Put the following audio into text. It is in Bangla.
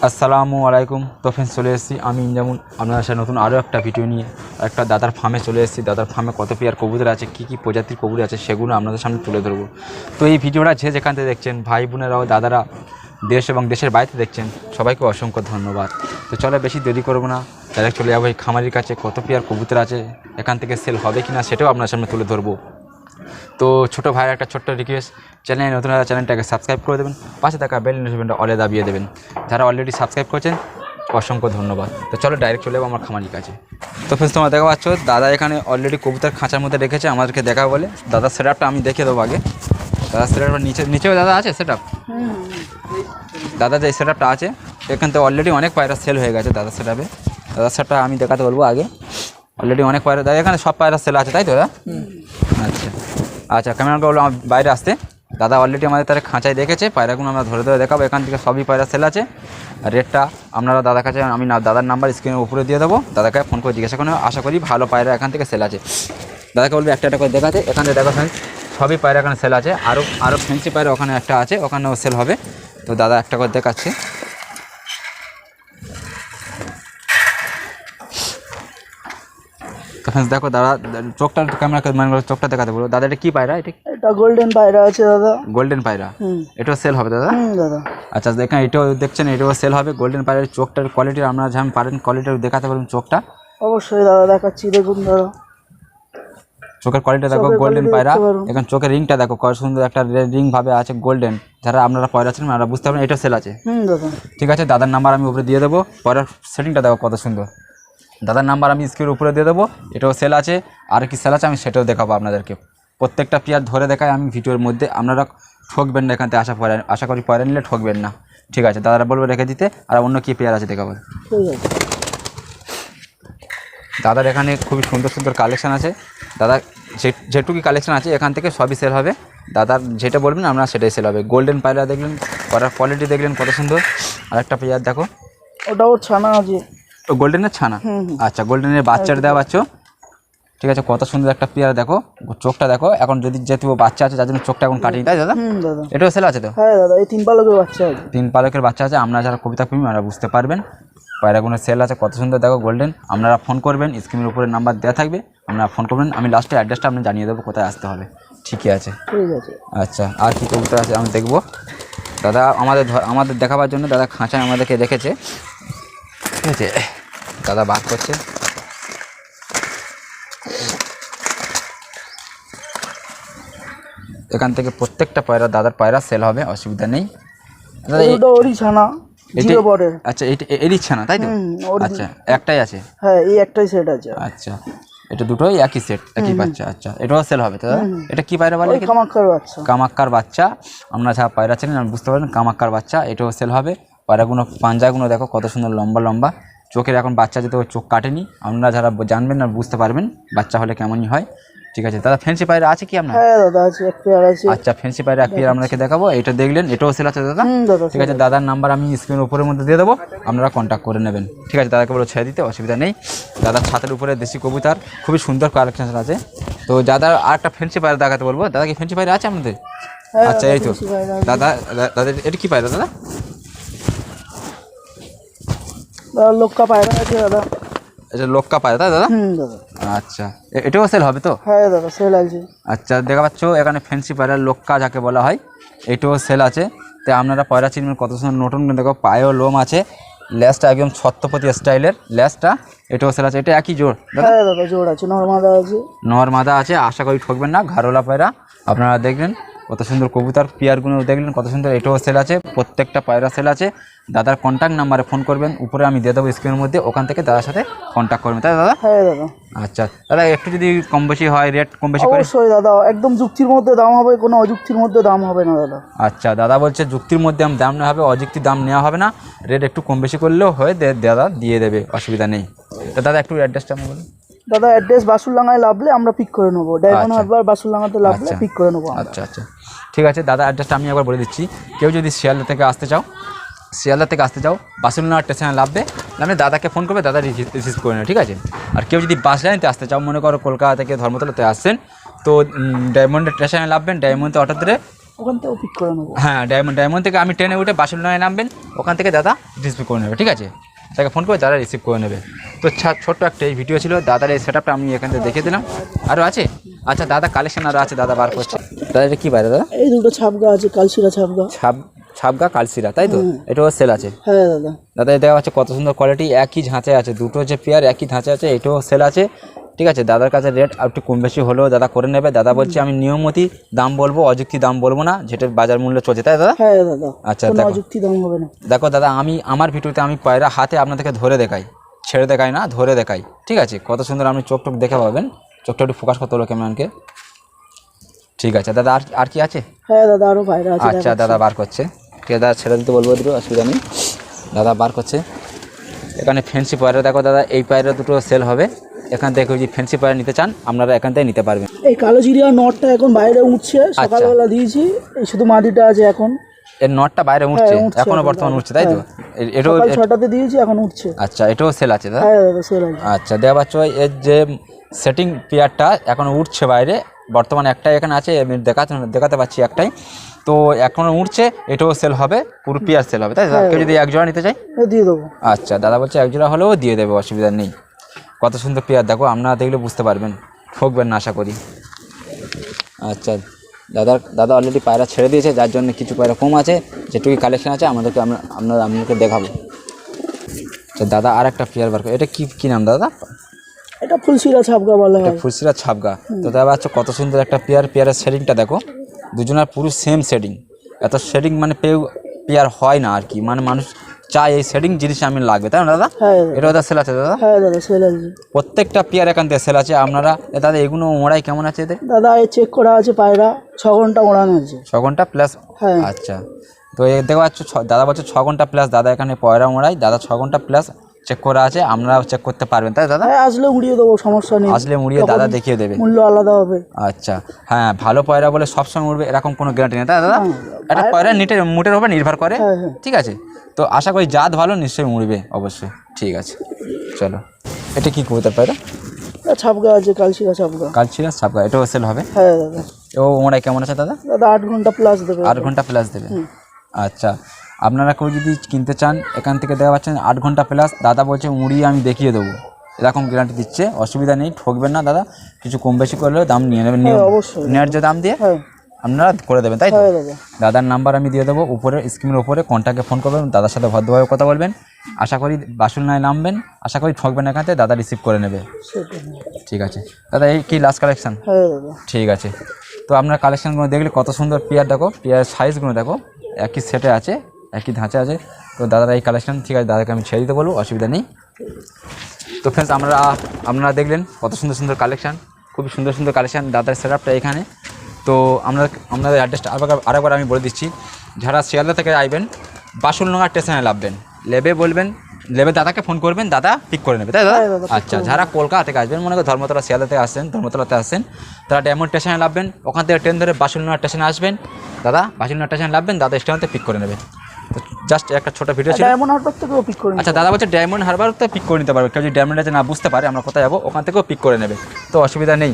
আসসালামু আলাইকুম। তো ফ্রেন্ডস চলে এসেছি। আমি যেমন আপনার সাথে নতুন আরও একটা ভিডিও নিয়ে, একটা দাদার ফার্মে চলে এসেছি। দাদার ফার্মে কত পেয়ার কবুতর আছে, কী কী প্রজাতির কবুতর আছে, সেগুলো আপনাদের সামনে তুলে ধরবো। তো এই ভিডিওটা যে যেখান থেকে দেখছেন, ভাই বোনেরাও, দাদারা, দেশ এবং দেশের বাইরে দেখছেন, সবাইকে অসংখ্য ধন্যবাদ। তো চলো বেশি দেরি করব না। ডাইরেক্ট চলে যাব এই খামারির কাছে, কত পেয়ার কবুতর আছে, এখান থেকে সেল হবে কি না সেটাও আপনার সামনে তুলে ধরবো। তো ছোটো ভাইয়ের একটা ছোট্ট রিকোয়েস্ট চ্যানেল নতুন চ্যানেলটাকে সাবস্ক্রাইব করে দেবেন পাশে থাকা বেল নোটিফিকেশনটা অলে দাবিয়ে দেবেন। যারা অলরেডি সাবস্ক্রাইব করেছেন অসংখ্য ধন্যবাদ। তো চলো ডাইরেক্ট চলে যাব আমার খামারির কাছে। তো ফ্রেন্ডস তোমরা দেখা পাচ্ছ দাদা এখানে অলরেডি কবুতর খাঁচার মধ্যে রেখেছে আমাদেরকে দেখা বলে। দাদার সেট আমি দেখে দেবো আগে। দাদার সেট নিচে নিচেও দাদা আছে সেট দাদা যে সেট আছে এখান থেকে অলরেডি অনেক পায়রা সেল হয়ে গেছে দাদার সেট দাদার সেটটা আমি দেখাতে বলব আগে। অলরেডি অনেক পায়রা দাদা এখানে সব পায়রা সেল আছে তাই তো দাদা? আচ্ছা। আচ্ছা ক্যামেরাকে বলল আমার বাইরে আসতে। দাদা অলরেডি আমাদের তারা খাঁচায় দেখেছে, পায়রাগুলো আমরা ধরে ধরে দেখাবো, এখান থেকে সবই পায়রা সেল আছে। রেটটা আপনারা দাদার কাছে, আমি দাদার নাম্বার স্ক্রিনের উপরে দিয়ে দেবো। দাদাকে ফোন করে জিজ্ঞাসা করে আশা করি ভালো পায়রা এখান থেকে সেল আছে। দাদাকে বলবে, একটা একটা করে দেখাতে। থেকে দেখো সবই পায়রা এখানে সেল আছে। আরও আরও ফ্যান্সি পায়রা ওখানে একটা আছে, ওখানেও সেল হবে। তো দাদা একটা করে দেখাচ্ছে। তো ফ্রেন্ডস দেখো দাদা চোখটা ক্যামেরা মানে চোখটা দেখাতে বলো। দাদা এটা কী পায়রা? এটা এটা গোল্ডেন পায়রা আছে দাদা। গোল্ডেন পায়রা? এটাও সেল হবে দাদা? দাদা। আচ্ছা দেখেন এটাও দেখছেন এটাও সেল হবে। গোল্ডেন পায়রার চোখটার কোয়ালিটি আপনারা যেমন পারেন কোয়ালিটি দেখাতে পারবেন চোখটা। অবশ্যই দাদা দেখাচ্ছি দেখুন দাদা। চোখের কোয়ালিটি দেখো গোল্ডেন পায়রা। এখন চোখের রিংটা দেখো কত সুন্দর একটা রিং ভাবে আছে গোল্ডেন যারা আপনারা পয়রা আছেন আপনারা বুঝতে পারবেন এটাও সেল আছে। ঠিক আছে দাদার নাম্বার আমি উপরে দিয়ে দেবো। পয়রার সেটিংটা দেখো কত সুন্দর। দাদার নাম্বার আমি স্ক্রিনের উপরে দিয়ে দেবো, এটাও সেল আছে। আর কি সেল আছে আমি সেটাও দেখাবো আপনাদেরকে। প্রত্যেকটা পেয়ার ধরে দেখাই আমি ভিডিওর মধ্যে, আপনারা ঠকবেন না এখান থেকে, আশা পরে আশা করি পরে নিলে ঠকবেন না। ঠিক আছে, দাদারা বলব রেখে দিতে, আর অন্য কী পেয়ার আছে দেখাবো। দাদার এখানে খুবই সুন্দর সুন্দর কালেকশান আছে। দাদা, যে, যেটুকু কালেকশান আছে, এখান থেকে সবই সেল হবে। দাদার যেটা বলবেন আপনার সেটাই সেল হবে। গোল্ডেন পায়রা দেখলেন করার কোয়ালিটি দেখলেন কত সুন্দর। আর একটা পেয়ার দেখো। ওটাও ছানা আছে। গোল্ডেনের ছানা। আচ্ছা গোল্ডেনের বাচ্চাটা দেওয়া বাচ্চা। ঠিক আছে কত সুন্দর একটা পেয়ারা দেখো চোখটা দেখো। এখন যদি যেহেতু বাচ্চা আছে যার জন্য চোখটা এখন কাটিয়ে তাই দাদা? এটাও সেল আছে তো? হ্যাঁ দাদা এই তিন পালকের বাচ্চা আছে। তিন পালকের বাচ্চা আছে আপনারা যারা কবিতা প্রেমী আপনারা বুঝতে পারবেন। পায়রাগুলো সেল আছে কত সুন্দর দেখো গোল্ডেন। আপনারা ফোন করবেন স্ক্রিনের উপরে নাম্বার দেওয়া থাকবে আপনারা ফোন করবেন। আমি লাস্টে অ্যাড্রেসটা আপনি জানিয়ে দেবো কোথায় আসতে হবে। ঠিকই আছে। ঠিক আছে। আচ্ছা আর কি কবুতর আছে আমি দেখব। দাদা আমাদের ধ- আমাদের দেখাবার জন্য দাদা খাঁচায় আমাদেরকে রেখেছে। ঠিক আছে। দাদা বাদ করছে। এখান থেকে প্রত্যেকটা পায়রা দাদার পায়রা সেল হবে অসুবিধা নেই। দাদা এই- ওরই ছানা জিরো পরের আচ্ছা এটা তাই তো? আচ্ছা একটাই আছে? হ্যাঁ এই একটাই সেট আছে। আচ্ছা এটা দুটোই একই সেট একই বাচ্চা আচ্ছা এটাও সেল হবে তো এটা কি পায়রা বলে খামাক্কার বাচ্চা। কামাক্কার বাচ্চা আমরা যা পায়রা ছিলেন বুঝতে পারবেন কামাক্কার বাচ্চা এটাও সেল হবে। পায়রাগুলো পাঞ্জাগুলো দেখো কত সুন্দর লম্বা লম্বা। চোখের এখন বাচ্চা ওর চোখ কাটেনি। আপনারা যারা জানবেন না বুঝতে পারবেন বাচ্চা হলে কেমনই হয়। ঠিক আছে দাদা ফেন্সি পায়রা আছে কি আপনার? হ্যাঁ দাদা আছে এক পেয়ার আছে। আচ্ছা ফেন্সি পায়রা এক পেয়ার আপনাকে দেখাবো এটা দেখলেন এটাও সেল আছে দাদা। ঠিক আছে দাদার নাম্বার আমি স্ক্রিনের উপরের মধ্যে দিয়ে দেবো আপনারা কন্ট্যাক্ট করে নেবেন। ঠিক আছে দাদাকে বলে ছেড়ে দিতে অসুবিধা নেই। দাদার ছাতের উপরে দেশি কবুতর খুবই সুন্দর কালেকশন আছে। তো দাদা আর একটা ফেন্সি পায়রা দেখাতে বলব। দাদা কি ফেন্সি পায়রা আছে আপনাদের? হ্যাঁ, আচ্ছা এই তো। দাদা দাদা এটা কি পায়রা দাদা দাদা? লক্কা পায়রা আছে দাদা। এটা লক্কা পায়রা তাই দাদা? হুম দাদা। আচ্ছা এটাও সেল হবে তো? হ্যাঁ দাদা সেল আছে। আচ্ছা দেখা পাচ্ছ এখানে ফেন্সি পায়রা লক্কা যাকে বলা হয় এটাও সেল আছে। তো আপনারা পয়রা চিনবেন কত সুন্দর নতুন দেখো পায়েও লোম আছে। ল্যাসটা একদম ছত্রপতি স্টাইলের ল্যাসটা এটাও সেল আছে। এটা একই জোর দাদা? হ্যাঁ দাদা জোর আছে নর্মাদা আছে। নর মাদা আছে আশা করি ঠকবেন না ঘাড়োলা পায়রা আপনারা দেখলেন কত সুন্দর কবুতর পেয়ারগুলো দেখলেন কত সুন্দর এটাও সেল আছে প্রত্যেকটা পায়রা সেল আছে। দাদার কন্ট্যাক্ট নাম্বারে ফোন করবেন উপরে আমি দিয়ে দেবো স্ক্রিনের মধ্যে ওখান থেকে দাদার সাথে কন্ট্যাক্ট করবেন। তাই দাদা? হ্যাঁ দাদা। আচ্ছা দাদা একটু যদি কম বেশি হয় রেট কম বেশি করে। অবশ্যই দাদা একদম যুক্তির মধ্যে দাম হবে কোনো অযুক্তির মধ্যে দাম হবে না দাদা। আচ্ছা দাদা বলছে যুক্তির মধ্যে আম- দাম নেওয়া হবে অযুক্তি দাম নেওয়া হবে না। রেট একটু কম বেশি করলেও হয়ে দে- দাদা দিয়ে দেবে অসুবিধা নেই। তো দাদা একটু অ্যাড্রেসটা আমি বলুন। দাদা অ্যাড্রেস বাসুরলাঙ্গায় লাভলে আমরা পিক করে নেব। ডায়মন্ড আচ্ছা। হারবার বাসুরলাঙ্গাতে লাভলে আচ্ছা। পিক করে নেব আচ্ছা আচ্ছা। ঠিক আছে দাদা অ্যাড্রেসটা আমি একবার বলে দিচ্ছি। কেউ যদি শিয়ালদা থেকে আসতে চাও শিয়ালদা থেকে আসতে চাও বাসুলনাথ স্টেশনে নামবে নামে দাদাকে ফোন করবে দাদা রিসিভ করে নেবে ঠিক আছে? আর কেউ যদি বাস লাইনতে আসতে চাও মনে করো কলকাতা থেকে ধর্মতলাতে আসছেন তো ডায়মন্ডের স্টেশনে নামবেন ডায়মন্ডে অটো ধরে ওখান থেকে পিক করে নেব। হ্যাঁ ডায়মন্ড ডায়মন্ড থেকে আমি ট্রেনে উঠে বাসুল নয় নামবেন ওখান থেকে দাদা রিসিভ করে নেবে ঠিক আছে? তাকে ফোন করে দাদা রিসিভ করে নেবে। তো ছোট্ট একটা এই ভিডিও ছিল দাদার এই সেট আমি এখান থেকে দেখে দিলাম। আরও আছে? আচ্ছা দাদা কালেকশন আরও আছে দাদা বার করছে। দাদা এটা কী বাইরে দাদা? এই দুটো ছাপগা আছে কালশিরা ছাপগা। ছাপ ছাপগা কালসিরা তাই তো? এটাও সেল আছে। হ্যাঁ দাদা। দাদা এটা দেখা যাচ্ছে কত সুন্দর কোয়ালিটি একই ধাঁচে আছে দুটো যে পেয়ার একই ধাঁচে আছে এটাও সেল আছে। ঠিক আছে? দাদার কাছে রেট আর একটু কম বেশি হলেও দাদা করে নেবে। দাদা বলছে আমি নিয়মতি দাম বলব অযুক্তি দাম বলব না যেটা বাজার মূল্য চলছে। তাই দাদা? হ্যাঁ দাদা। আচ্ছা, দেখো। অযুক্তি দাম হবে না। দেখো দাদা আমি আমার ভিডিওতে আমি পায়রা হাতে আপনাদেরকে ধরে দেখাই। ছেড়ে দেখাই না ধরে দেখাই। ঠিক আছে? কত সুন্দর আপনি চোখ টোক দেখে পাবেন। চোখটা একটু ফোকাস করতে হলো ক্যামেরাকে ঠিক আছে। দাদা আর আর কি আছে? হ্যাঁ দাদা আরও পায়রা আছে আচ্ছা দাদা বার করছে। ঠিক আছে দাদা ছেড়ে দিতে বলব দুটো অসুবিধা নেই। দাদা বার করছে। এখানে ফ্যান্সি পায়রা দেখো দাদা এই পায়রা দুটো সেল হবে। এখান থেকে যদি ফ্যান্সি পায়রা নিতে চান আপনারা এখান থেকে নিতে পারবেন। এই কালো জিরিয়া নটটা এখন বাইরে উঠছে আচ্ছা। সকালবেলা দিয়েছি এই শুধু মাদিটা আছে এখন। এর নটটা বাইরে উঠছে উঠছে এখনও বর্তমান উঠছে তাই তো? এ- এটাও ছটাতে দিয়েছি এখন উঠছে। আচ্ছা এটাও সেল আছে দাদা? হ্যাঁ সেল আছে। আচ্ছা দেওয়া পাচ্ছ এর যে সেটিং পেয়ারটা এখন উঠছে বাইরে বর্তমানে একটাই এখানে আছে আমি দেখাতে দেখাতে পাচ্ছি একটাই। তো এখনও উঠছে এটাও সেল হবে পুরো পেয়ার সেল হবে তাই? কেউ যদি এক জোড়া নিতে চাই দিয়ে দেবো। আচ্ছা দাদা বলছে এক জোড়া হলেও দিয়ে দেবে অসুবিধা নেই। কত সুন্দর পেয়ার দেখো আপনারা দেখলে বুঝতে পারবেন ঠকবেন না আশা করি। আচ্ছা দাদা দাদা অলরেডি পায়রা ছেড়ে দিয়েছে যার জন্য কিছু পায়রা কম আছে যেটুকু কালেকশন আছে আমাদেরকে আমরা আপনারা আপনাদেরকে দেখাবো। আচ্ছা দাদা আর একটা পেয়ার বার করে। এটা কি কী নাম দাদা? এটা ফুলসিরা ছাপগা বলা হয়। ফুলসিরা ছাপগা। তো দেখা যাচ্ছে কত সুন্দর একটা পেয়ার পেয়ারের শেডিংটা দেখো। দুজনের পুরো সেম শেডিং এত শেডিং মানে পেউ পেয়ার হয় না আর কি। মানে মানুষ চায় এই শেডিং জিনিস আমি লাগবে তাই না দাদা? হ্যাঁ দাদা। এটা ওদের সেল আছে দাদা? হ্যাঁ দাদা সেল আছে। প্রত্যেকটা পেয়ার এখান থেকে সেল আছে। আপনারা দাদা এগুলো ওড়াই কেমন আছে এদের? দাদা এই চেক করা আছে পায়রা ছ ঘণ্টা ওড়ানো আছে। ছ ঘণ্টা প্লাস হ্যাঁ। আচ্ছা। তো এ দেখো পাচ্ছ দাদা বলছে ছ ঘণ্টা প্লাস দাদা এখানে পয়রা ওড়াই দাদা ছ ঘণ্টা প্লাস চেক করা আছে আপনারা চেক করতে পারবেন তাই দাদা? হ্যাঁ আসলে উড়িয়ে দেবো সমস্যা নেই। আসলে মুড়িয়ে দাদা দেখিয়ে দেবে। মূল্য আলাদা হবে। আচ্ছা হ্যাঁ ভালো পয়রা বলে সবসময় উঠবে এরকম কোনো গ্যারান্টি নেই তাই দাদা? একটা পয়রা নিটের মুটের উপর নির্ভর করে হ্যাঁ হ্যাঁ। ঠিক আছে? তো আশা করি জাত ভালো নিশ্চয়ই উড়বে অবশ্যই ঠিক আছে। চলো এটা কি কবিতার পয়রা? ছাপগা আছে কালশিরা ছাপগা। কাল ছিল সাপকা এটাও সেল হবে? হ্যাঁ দাদা। ও ওমরাই কেমন আছে দাদা? দাদা আট ঘণ্টা প্লাস দেবে। আট ঘণ্টা প্লাস দেবে। আচ্ছা আপনারা কেউ যদি কিনতে চান এখান থেকে দেওয়া পাচ্ছেন আট ঘণ্টা প্লাস দাদা বলছে মুড়িয়ে আমি দেখিয়ে দেবো। এরকম গ্যারান্টি দিচ্ছে অসুবিধা নেই ঠকবেন না দাদা কিছু কম বেশি করলেও দাম নিয়ে নেবেন। নিয়ে হ্যাঁ, অবশ্যই। ন্যায্য দাম দিয়ে হ্যাঁ। আপনারা করে দেবেন তাই তো? দাদার নাম্বার আমি দিয়ে দেবো উপরে স্ক্রিনের উপরে কন্ট্যাক্টে ফোন করবেন দাদার সাথে ভদ্রভাবে কথা বলবেন। আশা করি বাসুল নাই নামবেন আশা করি ঠকবেন এখান থেকে দাদা রিসিভ করে নেবে। ঠিক আছে। দাদা এই কি লাস্ট কালেকশন ঠিক আছে। তো আপনার কালেকশনগুলো দেখলে কত সুন্দর পেয়ার দেখো পেয়ার সাইজগুলো দেখো একই সেটে আছে। একই ধাঁচে আছে। তো দাদার এই কালেকশান ঠিক আছে দাদাকে আমি ছেড়ে দিতে বলব অসুবিধা নেই। তো ফ্রেন্ডস আমরা আপনারা দেখলেন কত সুন্দর সুন্দর কালেকশান খুবই সুন্দর সুন্দর কালেকশান দাদার সেট এখানে। তো আমরা আপনাদের অ্যাড্রেসটা আরেকবার আরেকবার আমি বলে দিচ্ছি যারা শিয়ালদা থেকে আসবেন বাসুলনগর স্টেশনে নামবেন লেবে বলবেন লেবে দাদাকে ফোন করবেন দাদা পিক করে নেবে তাই দাদা হ্যাঁ, দাদা, আচ্ছা যারা কলকাতা থেকে আসবেন মনে করেন ধর্মতলা শিয়ালদা থেকে আসছেন ধর্মতলাতে আসছেন তারা ডায়মন্ড স্টেশনে নামবেন ওখান থেকে ট্রেন ধরে বাসুলনগর স্টেশনে আসবেন। দাদা বাসুলনগর স্টেশনে নামবেন দাদা স্টেশনতে পিক করে নেবে। তো জাস্ট একটা ছোট ভিডিও ছিল। ডায়মন্ড হারবার থেকেও পিক করে আচ্ছা দাদা বলছে ডায়মন্ড হারবার তো পিক করে নিতে পারবে। কেউ যদি ডায়মন্ড আছে না বুঝতে পারে আমরা কোথায় যাব? ওখান থেকেও পিক করে নেবে। তো অসুবিধা নেই।